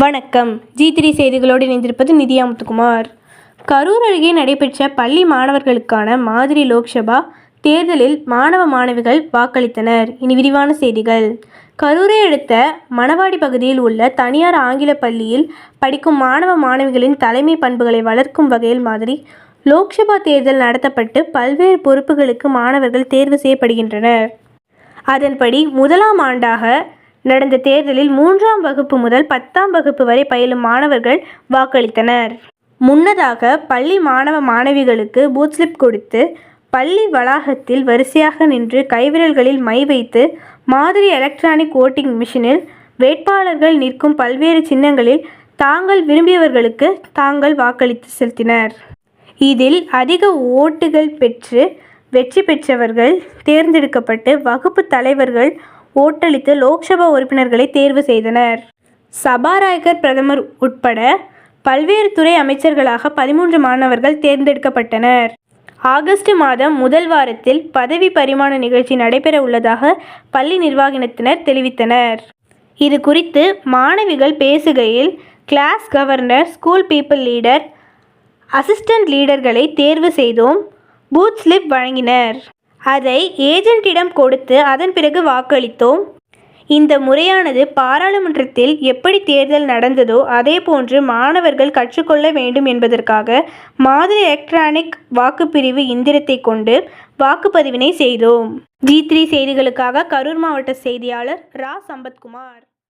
வணக்கம். G three செய்திகளோடு இணைந்திருப்பது நிதியா முத்துக்குமார். கரூர் அருகே நடைபெற்ற பள்ளி மாணவர்களுக்கான மாதிரி லோக்சபா தேர்தலில் மாணவ மாணவிகள் வாக்களித்தனர். இனி விரிவான செய்திகள். கரூரை அடுத்த மணவாடி பகுதியில் உள்ள தனியார் ஆங்கில பள்ளியில் படிக்கும் மாணவ மாணவிகளின் தலைமை பண்புகளை வளர்க்கும் வகையில் மாதிரி லோக்சபா தேர்தல் நடத்தப்பட்டு பல்வேறு பொறுப்புகளுக்கு மாணவர்கள் தேர்வு செய்யப்படுகின்றனர். அதன்படி முதலாம் ஆண்டாக நடந்த தேர்தலில் மூன்றாம் வகுப்பு முதல் பத்தாம் வகுப்பு வரை பயிலும் மாணவர்கள் வாக்களித்தனர். முன்னதாக பள்ளி மாணவ மாணவிகளுக்கு பூத் ஸ்லிப் கொடுத்து பள்ளி வளாகத்தில் வரிசையாக நின்று கைவிரல்களில் மை வைத்து மாதிரி எலக்ட்ரானிக் ஓட்டிங் மிஷினில் வேட்பாளர்கள் நிற்கும் பல்வேறு சின்னங்களில் தாங்கள் விரும்பியவர்களுக்கு தாங்கள் வாக்களித்து செலுத்தினர். இதில் அதிக ஓட்டுகள் பெற்று வெற்றி பெற்றவர்கள் தேர்ந்தெடுக்கப்பட்டு வகுப்பு தலைவர்கள் ஓட்டளித்து லோக்சபா உறுப்பினர்களை தேர்வு செய்தனர். சபாநாயகர் பிரதமர் உட்பட பல்வேறு துறை அமைச்சர்களாக பதிமூன்று மாணவர்கள் தேர்ந்தெடுக்கப்பட்டனர். ஆகஸ்ட் மாதம் முதல் வாரத்தில் பதவி பரிமாண நிகழ்ச்சி நடைபெற உள்ளதாக பள்ளி நிர்வாகினத்தினர் தெரிவித்தனர். இது குறித்து மாணவிகள் பேசுகையில் class governor school people leader assistant லீடர்களை தேர்வு செய்தோம் பூத் ஸ்லிப் வழங்கினர். அதை ஏஜென்ட்டிடம் கொடுத்து அதன் பிறகு வாக்களித்தோம். இந்த முறையானது பாராளுமன்றத்தில் எப்படி தேர்தல் நடந்ததோ அதே போன்று மாணவர்கள் கற்றுக்கொள்ள வேண்டும் என்பதற்காக மாதிரி எலக்ட்ரானிக் வாக்குப்பிரிவு இந்திரத்தை கொண்டு வாக்குப்பதிவினை செய்தோம். ஜி த்ரீ செய்திகளுக்காக கரூர் மாவட்ட செய்தியாளர் ரா. சம்பத்குமார்.